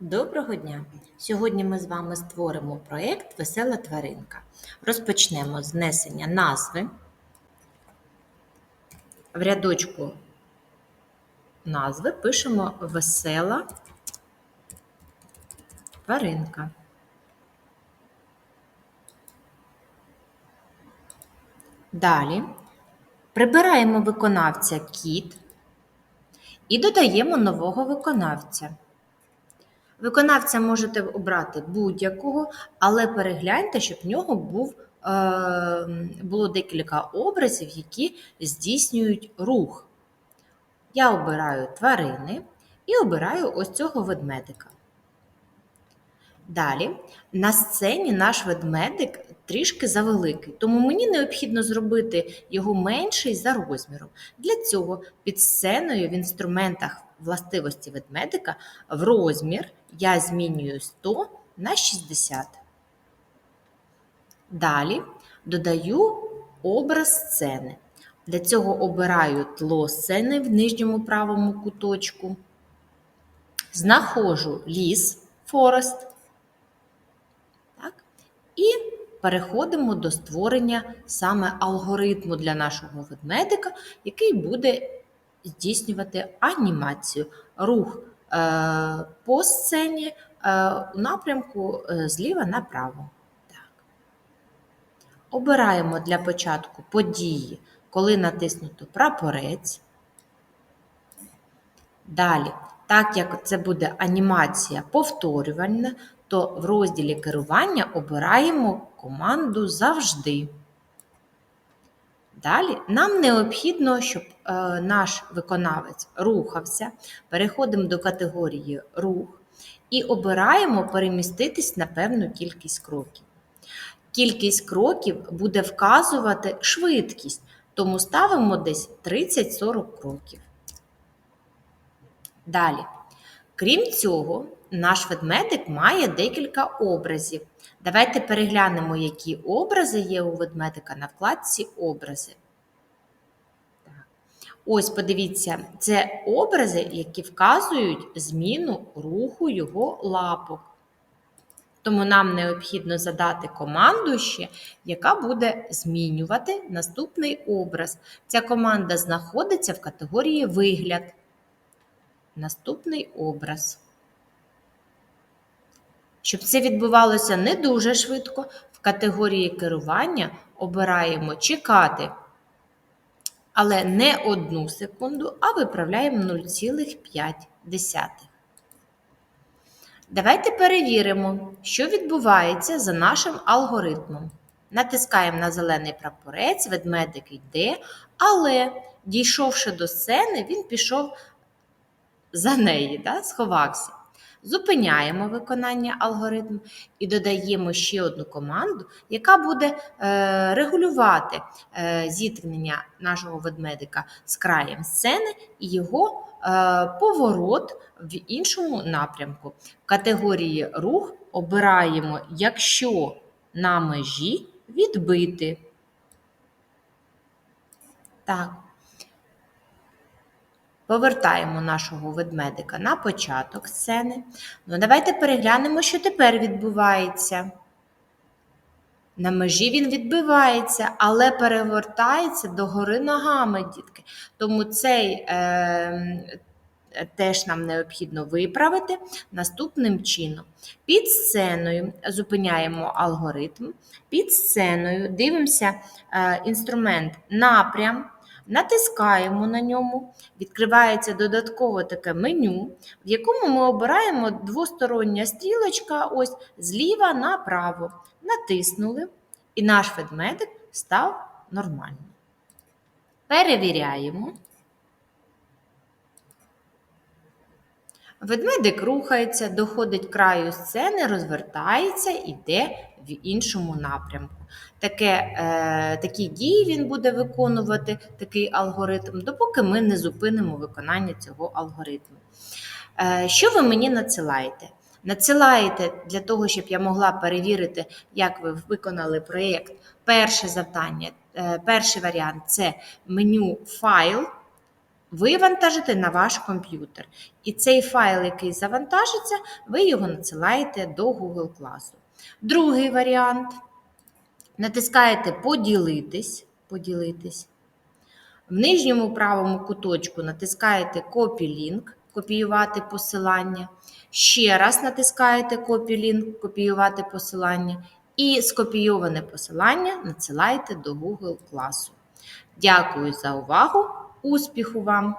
Доброго дня! Сьогодні ми з вами створимо проєкт Весела тваринка. Розпочнемо з внесення назви. В рядочку назви пишемо Весела тваринка. Далі прибираємо виконавця кіт і додаємо нового виконавця. Виконавця можете обрати будь-якого, але перегляньте, щоб в нього був, е, було декілька образів, які здійснюють рух. Я обираю тварини і обираю ось цього ведмедика. Далі, на сцені наш ведмедик трішки завеликий, тому мені необхідно зробити його менший за розміром. Для цього під сценою в інструментах властивості ведмедика в розмір я змінюю 100 на 60. Далі додаю образ сцени. Для цього обираю тло сцени в нижньому правому куточку. Знаходжу ліс Форест. Так? І переходимо до створення саме алгоритму для нашого ведмедика, який буде здійснювати анімацію, рух е, по сцені е, у напрямку е, зліва направо. Так. Обираємо для початку події, коли натиснуто прапорець. Далі, так як це буде анімація повторювальна, то в розділі керування обираємо команду завжди. Далі нам необхідно, щоб е, наш виконавець рухався. Переходимо до категорії рух і обираємо переміститись на певну кількість кроків. Кількість кроків буде вказувати швидкість, тому ставимо десь 30-40 кроків. Далі. Крім цього, наш ведмедик має декілька образів. Давайте переглянемо, які образи є у ведмедика на вкладці Образи. Ось, подивіться, це образи, які вказують зміну руху його лапок. Тому нам необхідно задати команду ще, яка буде змінювати наступний образ. Ця команда знаходиться в категорії Вигляд. Наступний образ. Щоб це відбувалося не дуже швидко, в категорії керування обираємо чекати, але не одну секунду, а виправляємо 0,5. Давайте перевіримо, що відбувається за нашим алгоритмом. Натискаємо на зелений прапорець, ведмедик йде, але, дійшовши до сцени, він пішов за неї, да, сховався. Зупиняємо виконання алгоритму і додаємо ще одну команду, яка буде е, регулювати е, зіткнення нашого ведмедика з краєм сцени і його е, поворот в іншому напрямку. В категорії рух обираємо, якщо на межі відбити. Так. Повертаємо нашого ведмедика на початок сцени. Ну, давайте переглянемо, що тепер відбувається. На межі він відбивається, але перевертається догори ногами, дітки. Тому цей е, теж нам необхідно виправити наступним чином. Під сценою зупиняємо алгоритм, під сценою дивимося е, інструмент напрям. Натискаємо на ньому, відкривається додатково таке меню, в якому ми обираємо двостороння стрілочка ось зліва направо. Натиснули, і наш ведмедик став нормальним. Перевіряємо. Ведмедик рухається, доходить краю сцени, розвертається, іде в іншому напрямку. Таке, е, Такі дії він буде виконувати, такий алгоритм, допоки ми не зупинимо виконання цього алгоритму. Е, Що ви мені надсилаєте? Надсилаєте для того, щоб я могла перевірити, як ви виконали проєкт. Перше завдання, е, перший варіант це меню файл. Вивантажити на ваш комп'ютер. І цей файл, який завантажиться, ви його надсилаєте до Google класу. Другий варіант. Натискаєте Поділитись. Поділитись. В нижньому правому куточку натискаєте Copy Link, копіювати посилання. Ще раз натискаєте Copy Link, копіювати посилання. І скопійоване посилання надсилаєте до Google класу. Дякую за увагу! Успіху вам!